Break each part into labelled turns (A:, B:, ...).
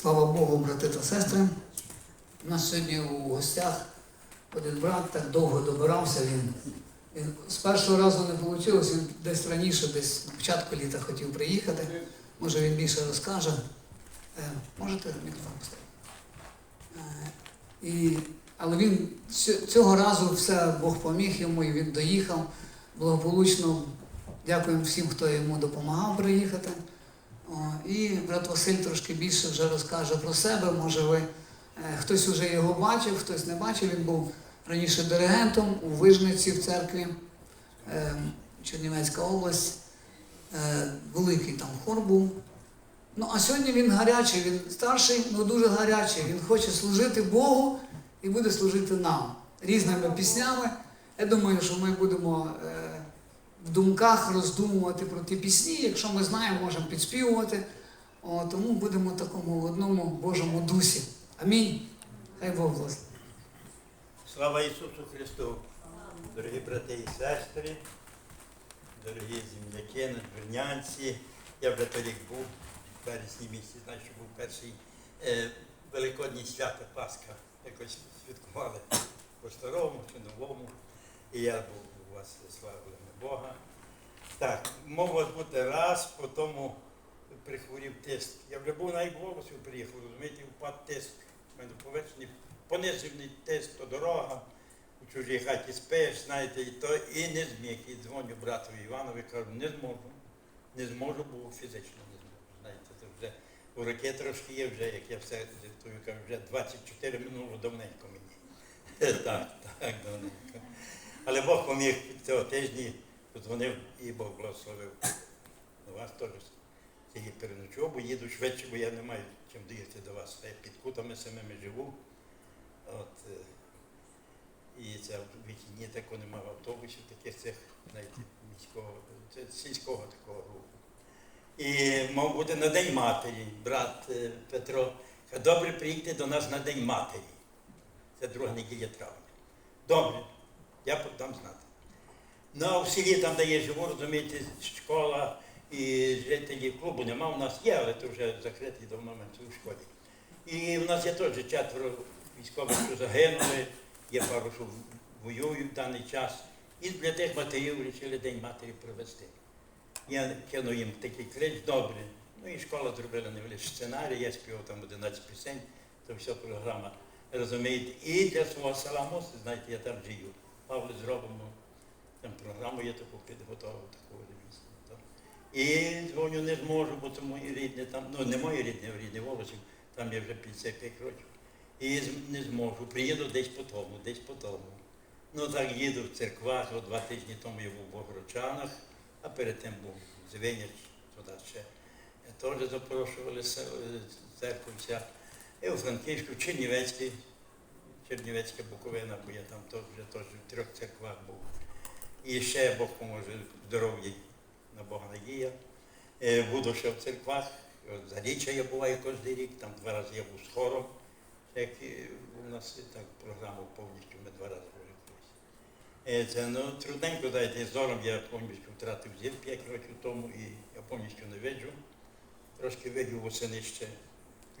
A: Слава Богу, брати та сестри. У нас сьогодні у гостях один брат так довго добирався. Він, він з першого разу не вийшло, він десь раніше, десь на початку літа хотів приїхати. Може він більше розкаже. Е, можете мікрофон поставити? Е, і, але він цього разу все Бог поміг йому і він доїхав благополучно. Дякуємо всім, хто йому допомагав приїхати. І брат Василь трошки більше вже розкаже про себе. Може, ви е, хтось вже його бачив, хтось не бачив. Він був раніше диригентом у Вижниці в церкві, е, Чернівецька область. Е, Великий там хор був. Ну, а сьогодні він гарячий, він старший, але дуже гарячий. Він хоче служити Богу і буде служити нам різними піснями. Я думаю, що ми будемо в думках роздумувати про ті пісні. Якщо ми знаємо, можемо підспівувати. О, тому будемо в такому одному Божому дусі. Амінь. Хай Бог благословить.
B: Слава Ісусу Христу! Дорогі брати і сестри, дорогі земляки, надвірнянці. Я вже торік був в вересні місяці, що був перший е, Великодній свято Пасха. Якось святкували по-старому чи новому. І я був у вас славили Бога. Так, мов вас бути раз, по тому прихворів тиск. Я вже був навіть в приїхав, розумієте, впад тиск. У мене повищений понижений тиск, то дорога, у чужій хаті спиш, знаєте, і то і не зміг. І дзвоню братові Іванові, кажу, не зможу, не зможу, бо фізично не зможу. Знаєте, це вже у роки трошки є, вже, як я все жартую, кажу, вже 24 минуло давненько мені. Так, так, давненько. Але Бог поміг цього тижні, подзвонив і Бог благословив. У вас теж тільки переночував, бо їду швидше, бо я не маю чим доїхати до вас. Я під кутами самими живу. От, е, і це в вихідні такого немає автобусів, таких цих, знаєте, міського, це сільського такого руху. І мав бути на День матері, брат е, Петро. каже, Добре приїхати до нас на День матері. Це друга неділя травня. Добре, я дам знати. Ну, в селі, там, де я живу, розумієте, школа і жителі клубу нема. У нас є, але це вже закриті давно менше у школі. І в нас є теж четверо військових, що загинули, є пару, що воюють в даний час. І для тих матерів вирішили День матері провести. Я кинув їм такий клич, добре. Ну і школа зробила невеличкий сценарій, я співав там 11 пісень, то вся програма. Розумієте, і для свого села мусить, знаєте, я там живу. Павло зробимо там програму, я таку підготував таку так. І дзвоню не зможу, бо це мої рідні там, ну не мої рідні, а рідні Волосів, там я вже 55 років. І не зможу. Приїду десь по тому, десь по тому. Ну так їду в церквах, от два тижні тому я був в Богородчанах, а перед тим був в Звеняч, туди ще. Теж запрошували е, церкву вся. І у Франківську, Чернівецькій, Чернівецька Буковина, бо я там вже теж в трьох церквах був. І ще Бог поможе здоров'я на Бога надія. Е, Буду ще в церквах. От Заріччя я буваю кожен рік, там два рази я був з хором. Як у нас так програму повністю ми два рази були. Е, Це ну, трудненько, знаєте, зором я повністю втратив зір 5 років тому і я повністю не виджу. Трошки видів восени ще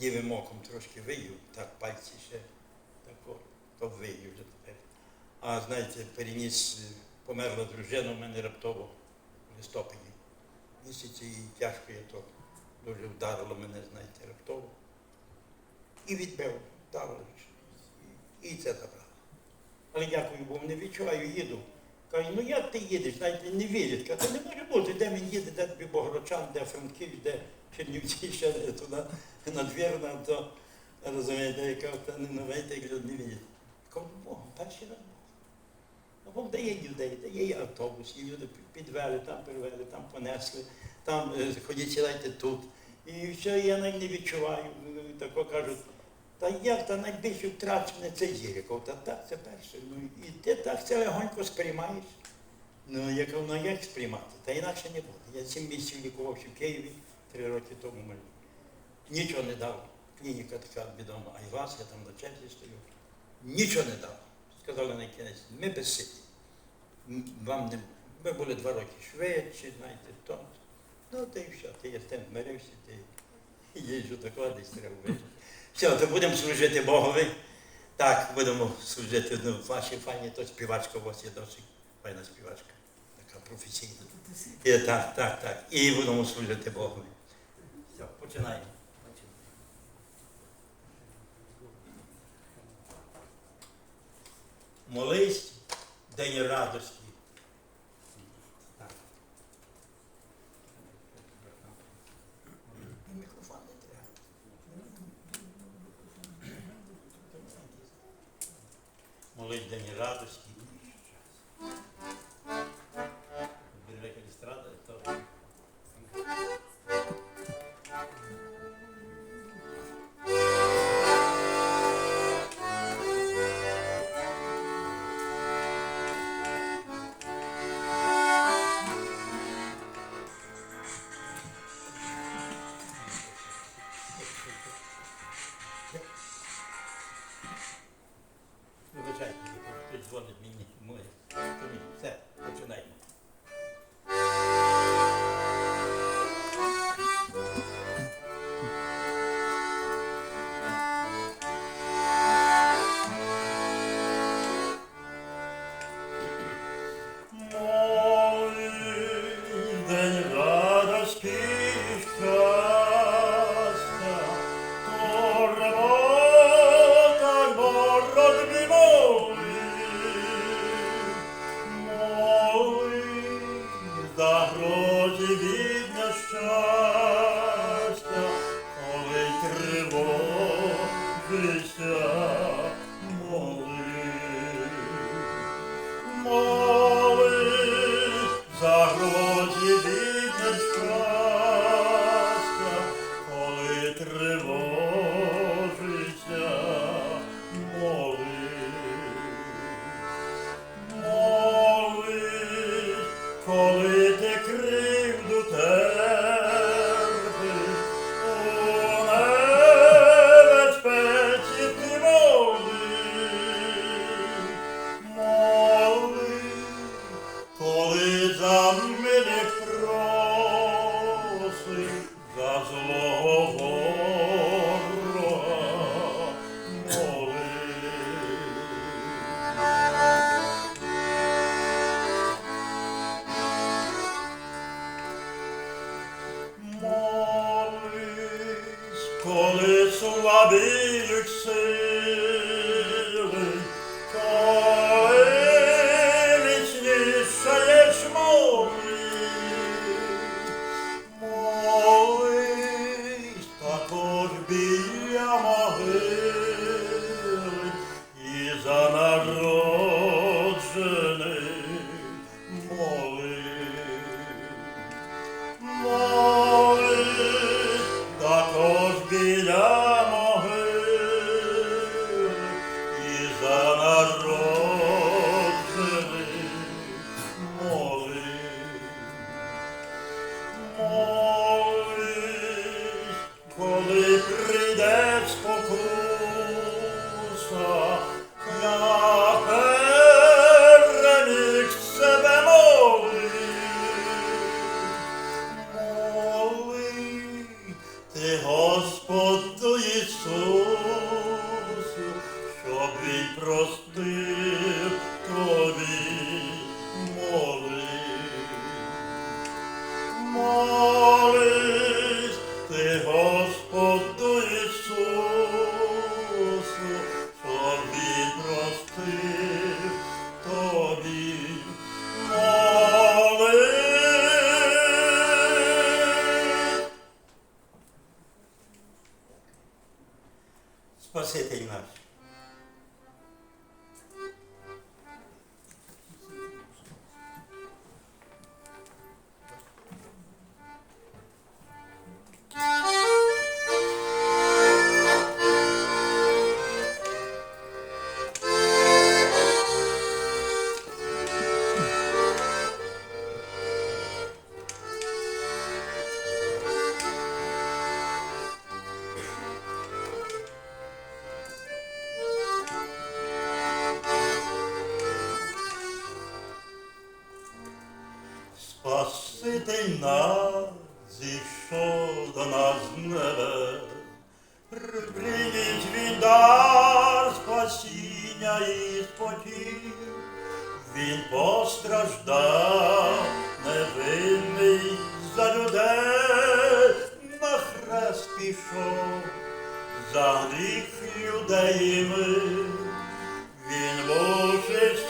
B: лівим оком трошки вию, так пальці ще тако, то вию вже тепер. А знаєте, переніс, померла дружина в мене раптово в листопаді місяці і тяжко я то дуже вдарило мене, знаєте, раптово. І відбив, вдарило. І, це забрало. Але дякую, бо не відчуваю, їду. Кажу, ну як ти їдеш? Навіть не вірять. Кажу, не може бути, де він їде, де тобі Богородчан, де Франківськ, де Чернівці, ще де туди надвірна, то розумієте, яка не новейте, як не вірять. Кажу, Богом, перший раз Бог. Дає людей, дає і автобус, і люди підвели, там привели, там понесли, там е, ходіть сідайте тут. І все, я навіть не відчуваю. е, Тако кажуть, та як та найбільше втрачене це є. Та так, це перше. Ну і ти так це легонько сприймаєш. Ну, я кажу, ну як сприймати? Та інакше не буде. Я сім місяців лікувався в Києві три роки тому. Ми нічого не дав. Клініка така відома, Айвас, я там на черзі стою. Нічого не дав. Сказали на кінець, ми безсилі. Вам не ми були два роки швидше, знаєте, то. Ну, ти і все, ти я з тим змирився, ти Їжджу такого десь треба вижити. Все, то будемо служити Богові. Так, будемо служити ну, вашій файні, то співачка у вас є досить файна співачка, така професійна. І, так, так, так. І будемо служити Богові. Все, починаємо. Молись, день радості. Так. Мікрофон не
C: коли за милих
B: Спаситель
C: нас зійшов до нас з небес, Припривіть спасіння і спокій, він постраждав невинний за людей, на хрест пішов, за гріх людей ми, він мучить.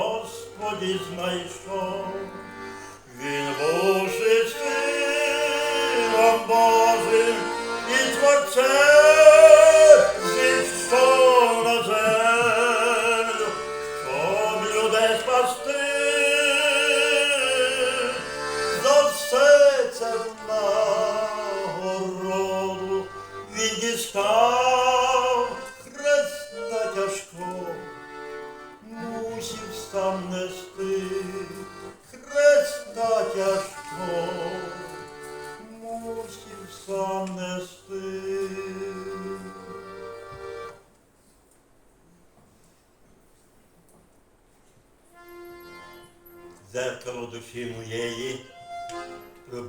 C: Господі знайшов, він Божий сином Божим і творцем. filme mulher é aí pro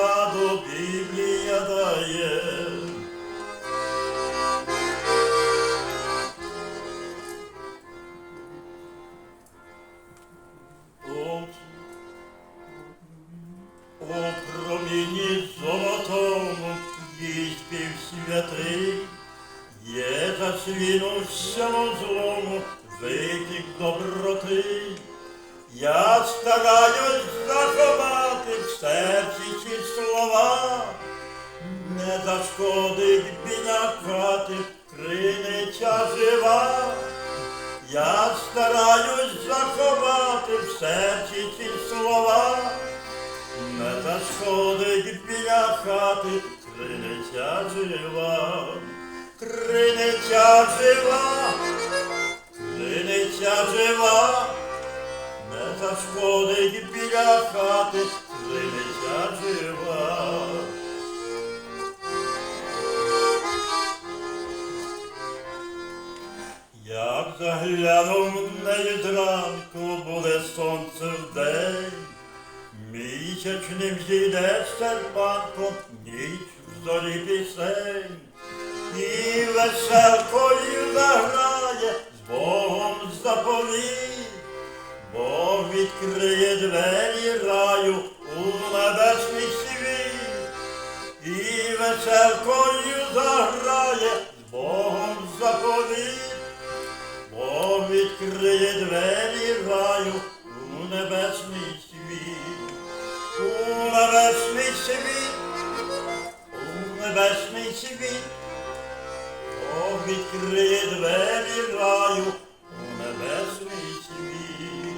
C: пораду Біблія дає. От, злому витік доброти. Я стараюсь не зашкодить біля хати криниця жива. Я стараюсь заховати в серці ті слова, не зашкодить біля хати криниця жива, криниця жива, криниця жива, не зашкодить біля хати криниця жива. Заглянув в неї зранку, буде сонце вдень, місячним зійде серпанком ніч в зорі пісень, і веселкою заграє, з Богом заповіт, Бог відкриє двері раю у небесний світ, і веселкою заграє, з Богом заповіт. Бог відкриє двері раю у небесний світ, у небесний світ, у небесний світ, Бог відкриє двері раю у небесний світ.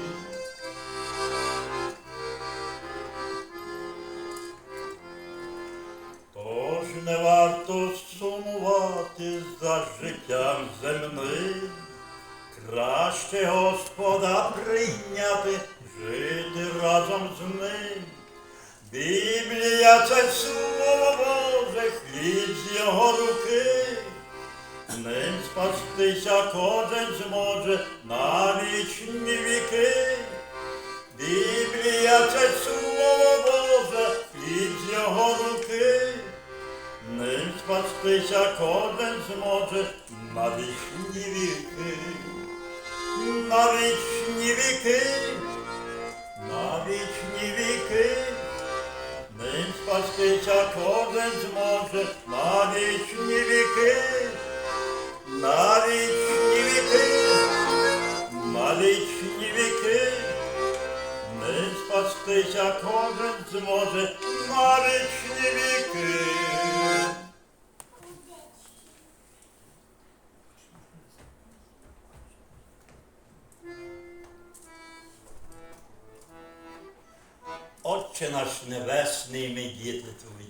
C: Тож не варто сумувати за життям земним, Краще Господа прийняти, жити разом з ним. Біблія це слово Боже, хліб з його руки. Ним спастися кожен зможе на вічні віки. Біблія це слово Боже, хліб з його руки. Ним спастися кожен зможе на вічні віки на вічні віки, на вічні віки, ним спастися кожен зможе на вічні віки, на вічні віки, на вічні віки, ним спастися кожен зможе на вічні віки. Отче наш небесний, ми діти твої.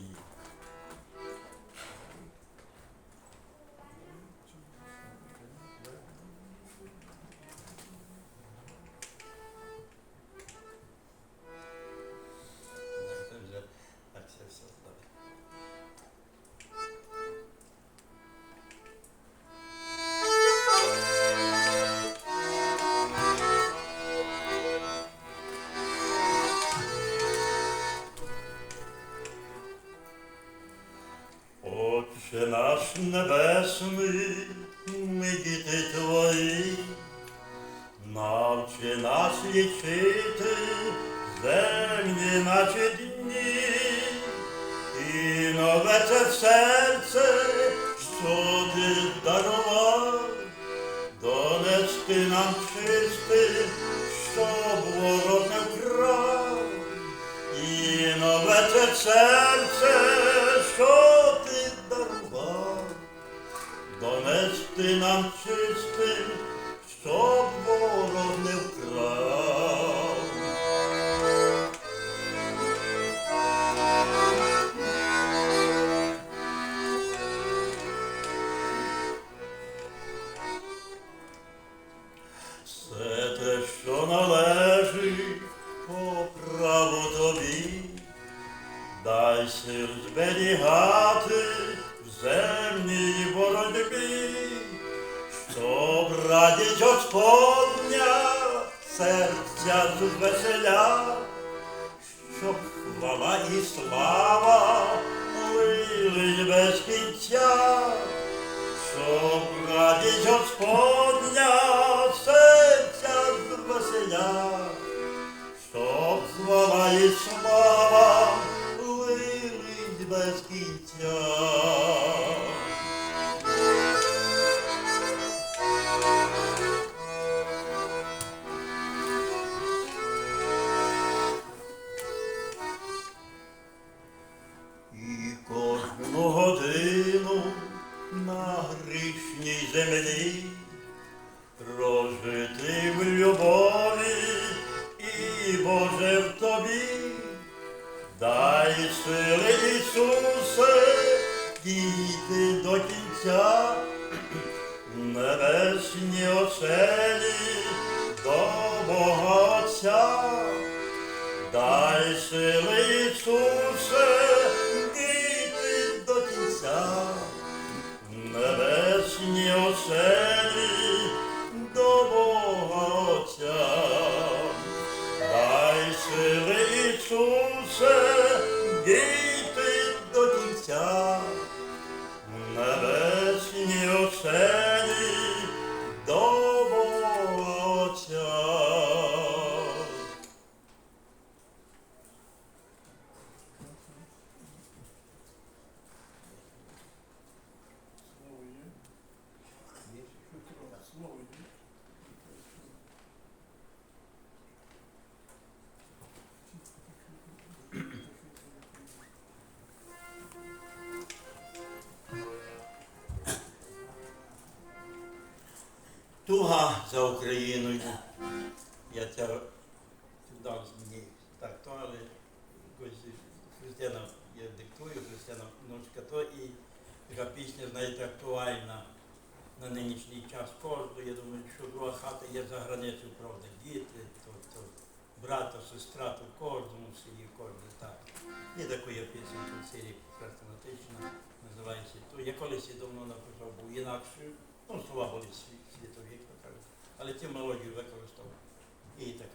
C: Донести нам чистим, щоб ворог не вкрав. І нове це серце, що ти дарував, донести нам Господня серця звеселя, щоб хвала і слава лили без кінця щоб радість Господня серця звеселя, щоб слава і слава лились без кінця. Дай сили Ісусе, дійти до кінця, небесні оселі до Бога Отця. Дай сили Ісусе, дійти до кінця, небесні оселі Туга за Україною. Я це дав мені так, то, але Христина, я диктую, Христина внучка, то і така пісня, знаєте, актуальна на нинішній час кожного. Я думаю, що друга хата є за границею, правда, діти, то, то брата, сестра, то в кожному селі, кожен так. Є така є пісенька в селі хрестоматична, називається. То я колись і давно написав, був інакше, ну слова були сві- світові, як то кажуть, ті використав. І така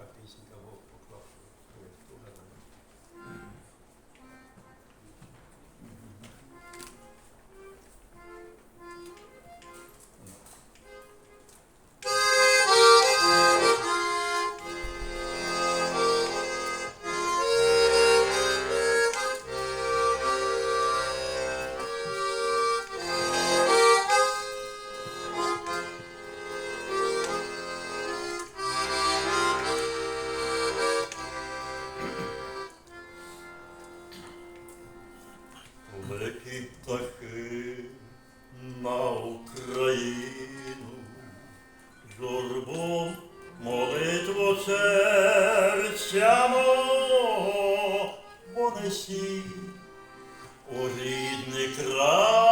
C: серця мого понесі у рідний край,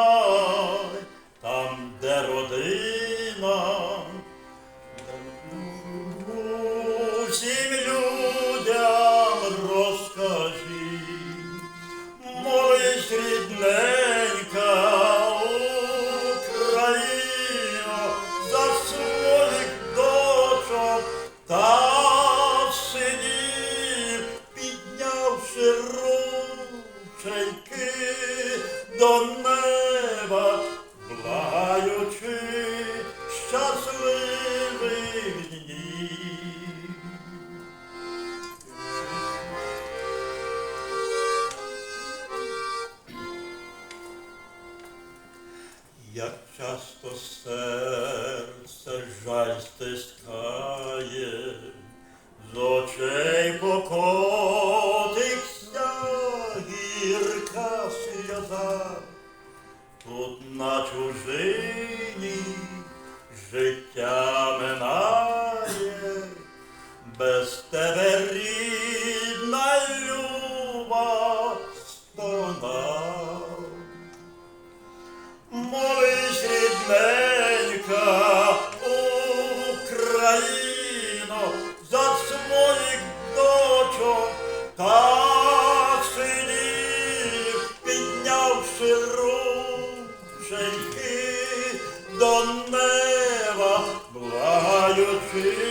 C: Як часто серце жаль стискає, з очей покотиться гірка сльоза, тут на чужині життя минає, без тебе рідненька, Україно, за своїх дочок та синів, піднявши рученьки до неба, благаючи